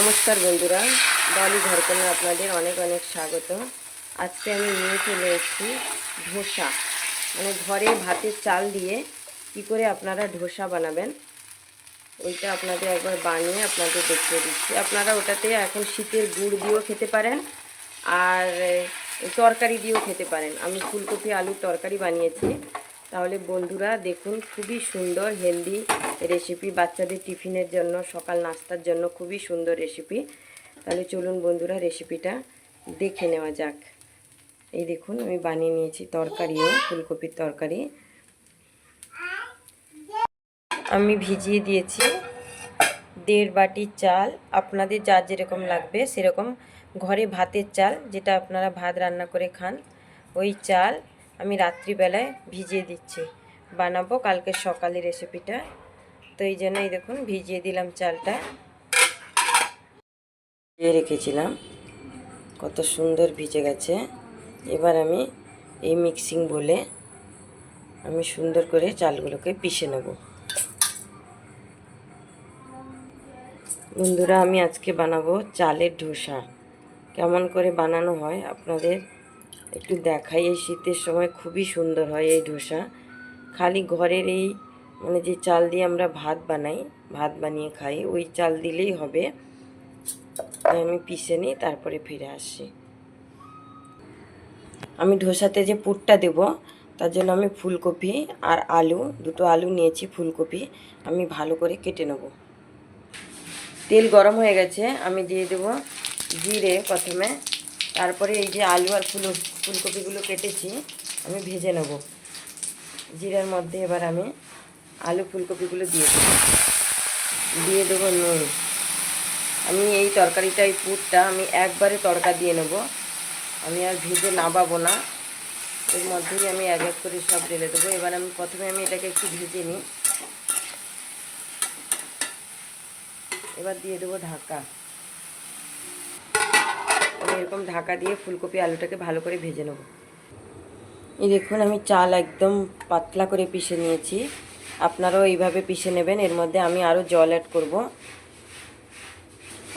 নমস্কার বন্ধুরা ডলি ঘরকনে আপনাদের অনেক অনেক স্বাগত। আজকে আমি নিয়ে চলে এসেছি ধোসা। মানে ঘরে ভাতের চাল দিয়ে কি করে আপনারা ধোসা বানাবেন, ওইটা আপনাদের একবার বানিয়ে আপনাদের দেখিয়ে দিচ্ছি। আপনারা ওটাতে এখন শীতের গুড় দিয়েও খেতে পারেন, আর তরকারি দিয়েও খেতে পারেন। আমি ফুলকপি, আলুর তরকারি বানিয়েছি। তাহলে বন্ধুরা দেখুন, খুবই সুন্দর হেলদি রেসিপি বাচ্চাদের টিফিনের জন্য, সকাল নাস্তার জন্য খুবই সুন্দর রেসিপি তাহলে চলুন বন্ধুরা রেসিপিটা দেখে নেওয়া যাক। এই দেখুন, আমি বানিয়ে নিয়েছি তরকারিও, ফুলকপির তরকারি। আমি ভিজিয়ে দিয়েছি দেড় বাটি চাল। আপনাদের যার যেরকম লাগবে সেরকম ঘরে ভাতের চাল, যেটা আপনারা ভাত রান্না করে খান, ওই চাল আমি রাত্রিবেলায় ভিজিয়ে দিচ্ছি। বানাবো কালকে সকালে রেসিপিটা তো এই জন্য এই দেখুন, ভিজিয়ে দিলাম চালটা। ভিজিয়ে রেখেছিলাম। কত সুন্দর ভিজে গেছে। এবার আমি এই মিক্সিং বলে আমি সুন্দর করে চালগুলোকে পিষে নেব। বন্ধুরা, আমি আজকে বানাবো চালের ধোসা। কেমন করে বানানো হয় আপনাদের একটু দেখাই, এই শীতের সময় খুবই সুন্দর হয় এই ধোসা। খালি ঘরের এই মানে যে চাল দিয়ে আমরা ভাত বানাই, ভাত বানিয়ে খাই, ওই চাল দিলেই হবে। আমি পিষে নিই, তারপরে ফিরে আসি। আমি ধোসাতে যে পুরটা দেব, তার জন্য আমি ফুলকপি আর আলু, দুটো আলু নিয়েছি ফুলকপি, আমি ভালো করে কেটে নেব। তেল গরম হয়ে গেছে, আমি দিয়ে দেবো জিরে প্রথমে। তারপরে এই যে আলু আর ফুল, ফুলকপিগুলো কেটেছি, আমি ভেজে নেব। জিরার মধ্যে এবার আমি আলু ফুলকপিগুলো দিয়ে দেবো। দিয়ে দেবো নুন। আমি এই তরকারিটা, এই পুরটা আমি একবারে তড়কা দিয়ে নেব। আমি আর ভেজে নাবাবো না। এর মধ্যেই আমি এক এক করে সব ঢেলে দেবো। এবার আমি প্রথমে আমি এটাকে একটু ভেজে নিই। এবার দিয়ে দেবো ঢাকা। এরকম ঢাকা দিয়ে ফুলকপি আলুটাকে ভালো করে ভেজে নেব। এই দেখুন, আমি চাল একদম পাতলা করে পিষে নিয়েছি। আপনারাও এইভাবে পিষে নেবেন। এর মধ্যে আমি আরও জল অ্যাড করব।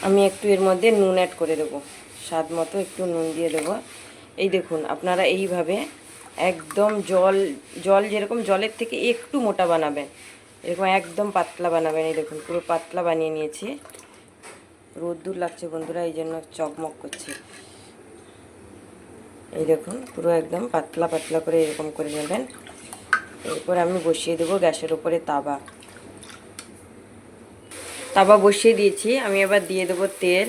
আমি একটু এর মধ্যে নুন অ্যাড করে দেবো। স্বাদ মতো একটু নুন দিয়ে দেবো। এই দেখুন, আপনারা এইভাবে একদম জল জল যেরকম জলের থেকে একটু মোটা বানাবেন, এরকম একদম পাতলা বানাবেন। এই দেখুন, পুরো পাতলা বানিয়ে নিয়েছি। রোদ্দুর লাগছে বন্ধুরা, এই জন্য চকমক করছে। এই দেখুন, পুরো একদম পাতলা পাতলা করে এরকম করে নেবেন। এরপর আমি বসিয়ে দেবো গ্যাসের উপরে তাবা। তাবা বসিয়ে দিয়েছি, আমি এবার দিয়ে দেবো তেল।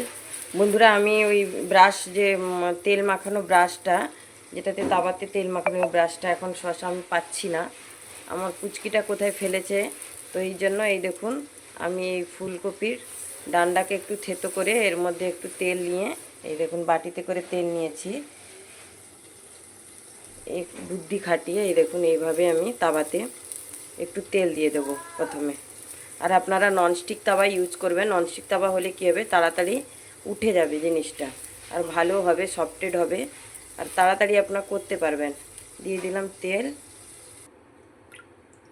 বন্ধুরা, আমি ওই ব্রাশ যে তেল মাখানো ব্রাশটা, যেটাতে তাবাতে তেল মাখানো ওই ব্রাশটা এখন শশা আমি পাচ্ছি না। আমার কুচকিটা কোথায় ফেলেছে? তো এই জন্য এই দেখুন, আমি এই ফুলকপির ডান্ডাকে একটু থেতো করে এর মধ্যে একটু তেল নিয়ে, এই দেখুন বাটিতে করে তেল নিয়েছি। এই বুদ্ধি খাটিয়ে, এই দেখুন এইভাবে আমি তাওয়াতে একটু তেল দিয়ে দেবো প্রথমে। আর আপনারা ননস্টিক তাওয়া ইউজ করবেন। ননস্টিক তাওয়া হলে কী হবে? তাড়াতাড়ি উঠে যাবে জিনিসটা। আর ভালো হবে, সফটেড হবে। আর তাড়াতাড়ি আপনারা করতে পারবেন। দিয়ে দিলাম তেল।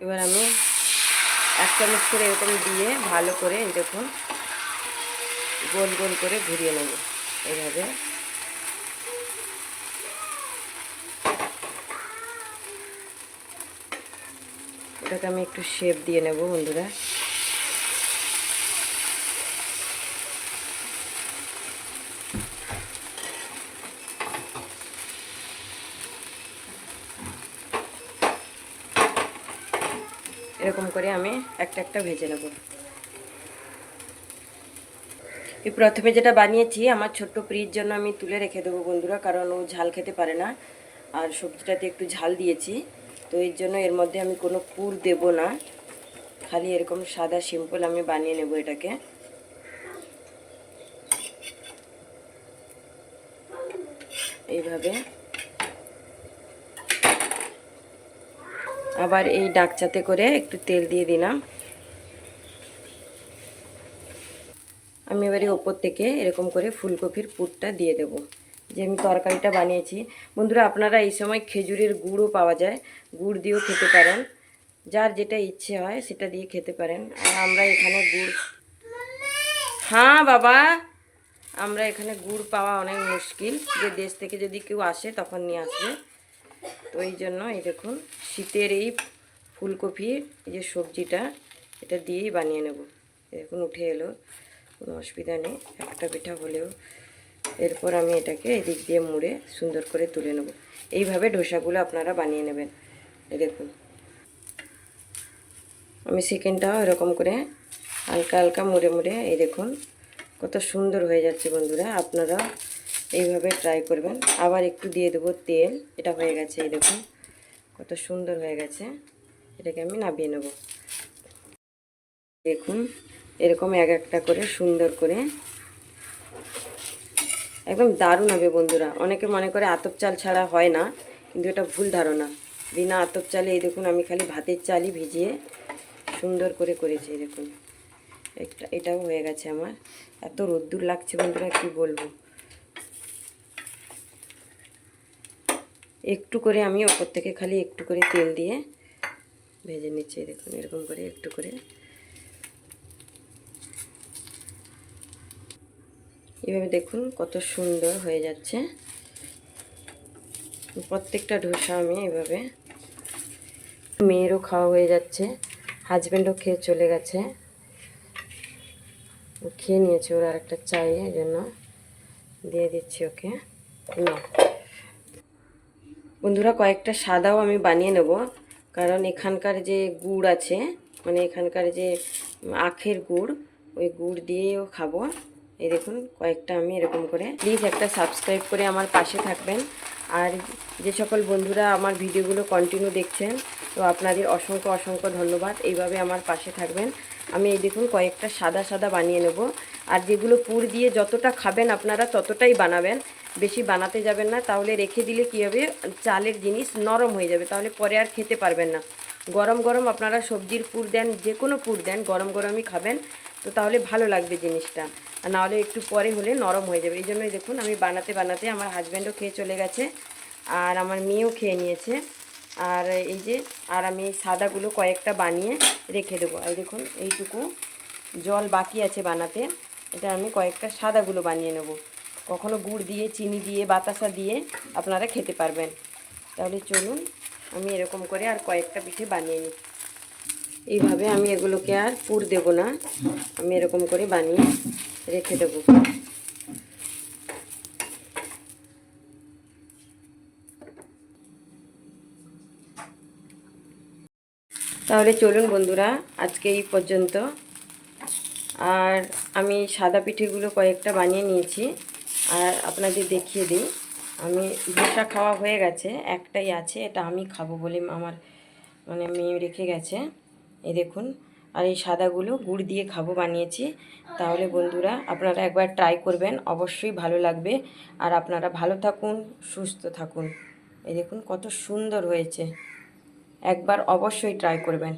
এবার আমি এক চামচ করে এরকম দিয়ে ভালো করে দেখুন গোল গোল করে ঘুরিয়ে নেব। এইভাবে। এটাকে আমি একটু শেপ দিয়ে নেব বন্ধুরা। এরকম করে আমি একটা একটা ভেজে নেব। এই প্রথমে যেটা বানিয়েছি, আমার ছোট্ট প্রির জন্য আমি তুলে রেখে দেবো বন্ধুরা, কারণ ও ঝাল খেতে পারে না। আর সবজিটাতে একটু ঝাল দিয়েছি, তো এর জন্য এর মধ্যে আমি কোনো পুর দেব না। খালি এরকম সাদা সিম্পল আমি বানিয়ে নেব এটাকে। এইভাবে। আবার এই ডাকচাতে করে একটু তেল দিয়ে দিলাম। আমি এবারে ওপর থেকে এরকম করে ফুলকপির পুরটা দিয়ে দেব। যে আমি তরকারিটা বানিয়েছি। বন্ধুরা, আপনারা এই সময় খেজুরের গুড়ও পাওয়া যায়। গুড় দিয়েও খেতে পারেন। যার যেটা ইচ্ছে হয় সেটা দিয়ে খেতে পারেন। আর আমরা এখানে গুড় হ্যাঁ বাবা, আমরা এখানে গুড় পাওয়া অনেক মুশকিল। যে দেশ থেকে যদি কেউ আসে তখন নিয়ে আসবে। তো এই জন্য এই দেখুন, শীতের এই ফুলকপির এই যে সবজিটা, এটা দিয়েই বানিয়ে নেব। দেখুন, উঠে এলো। কোনো অসুবিধা নেই। একটা পিঠা হলেও এরপর আমি এটাকে এদিক দিয়ে মুড়ে সুন্দর করে তুলে নেব। এইভাবে ডোসাগুলো আপনারা বানিয়ে নেবেন। দেখুন। আমি চিকেনটাও এরকম করে হালকা হালকা মুড়ে মুড়ে এই দেখুন কত সুন্দর হয়ে যাচ্ছে বন্ধুরা। আপনারা এইভাবে ট্রাই করবেন। আবার একটু দিয়ে দেবো তেল। এটা হয়ে গেছে এই দেখুন। কত সুন্দর হয়ে গেছে। এটাকে আমি নামিয়ে নেব। দেখুন। এরকম এক একটা করে সুন্দর করে। একদম দারুণ হবে বন্ধুরা। অনেকে মনে করে আতপ চাল ছাড়া হয় না, কিন্তু এটা ভুল ধারণা। বিনা আতপ চালে, এই দেখুন আমি খালি ভাতের চালই ভিজিয়ে সুন্দর করে করেছি দেখুন এটা এটাও হয়ে গেছে আমার। এত রোদ্দুর লাগছে বন্ধুরা, কি বলব? একটু করে আমি ওপর থেকে খালি একটু করে তেল দিয়ে ভেজে নিচ্ছি, দেখুন এরকম করে একটু করে। এভাবে দেখুন কত সুন্দর হয়ে যাচ্ছে। প্রত্যেকটা ধোসা আমি এভাবে মেয়েরও খাওয়া হয়ে যাচ্ছে হাজব্যান্ডও খেয়ে চলে গেছে। ও খেয়ে নিয়েছে ওর আর একটা চাই জন্য দিয়ে দিচ্ছি ওকে। না বন্ধুরা, কয়েকটা সাদাও আমি বানিয়ে নেব, কারণ এখানকার যে গুড় আছে মানে এখানকার যে আখের গুড়, ওই গুড় দিয়েও খাব। এই দেখুন, কয়েকটা আমি এরকম করে প্লিজ একটা সাবস্ক্রাইব করে আমার পাশে থাকবেন। আর যে সকল বন্ধুরা আমার ভিডিওগুলো কন্টিনিউ দেখছেন, তো আপনাদের অসংখ্য অসংখ্য ধন্যবাদ। এইভাবে আমার পাশে থাকবেন। আমি এই দেখুন, কয়েকটা সাদা সাদা বানিয়ে নেব। আর যেগুলো পুর দিয়ে যতটা খাবেন আপনারা ততটাই বানাবেন। বেশি বানাতে যাবেন না, তাহলে রেখে দিলে কী হবে? চালের জিনিস নরম হয়ে যাবে, তাহলে পরে আর খেতে পারবেন না। গরম গরম আপনারা সবজির পুর দেন যে কোনো পুর দেন, গরম গরমই খাবেন। তো তাহলে ভালো লাগবে জিনিসটা। আর নাহলে একটু পরে হলে নরম হয়ে যাবে। এই জন্যই দেখুন আমি বানাতে বানাতে আমার হাজব্যান্ডও খেয়ে চলে গেছে আর আমার মেয়েও খেয়ে নিয়েছে। আর এই যে, আর আমি সাদাগুলো কয়েকটা বানিয়ে রেখে দেবো। এই দেখুন এইটুকু জল বাকি আছে বানাতে। এটা আমি কয়েকটা সাদাগুলো বানিয়ে নেব। কখনো গুড় দিয়ে, চিনি দিয়ে, বাতাসা দিয়ে আপনারা খেতে পারবেন। তাহলে চলুন আমি এরকম করে আর কয়েকটা পিঠে বানিয়ে নিই। এইভাবে আমি এগুলোকে আর পুর দেব না। আমি এরকম করে বানিয়ে রেখে দেবো। তাহলে চলুন বন্ধুরা, আজকে এই পর্যন্ত। আর আমি সাদা পিঠেগুলো কয়েকটা বানিয়ে নিয়েছি। আর আপনাদের দেখিয়ে দিই। আমি ধোসা খাওয়া হয়ে গেছে, একটাই আছে, এটা আমি খাব বলে আমার মানে মেয়ে রেখে গেছে। এই দেখুন, আর এই সাদাগুলো গুড় দিয়ে খাব বানিয়েছি। তাহলে বন্ধুরা, আপনারা একবার ট্রাই করবেন, অবশ্যই ভালো লাগবে। আর আপনারা ভালো থাকুন, সুস্থ থাকুন। এই দেখুন, কত সুন্দর হয়েছে। একবার অবশ্যই ট্রাই করবেন।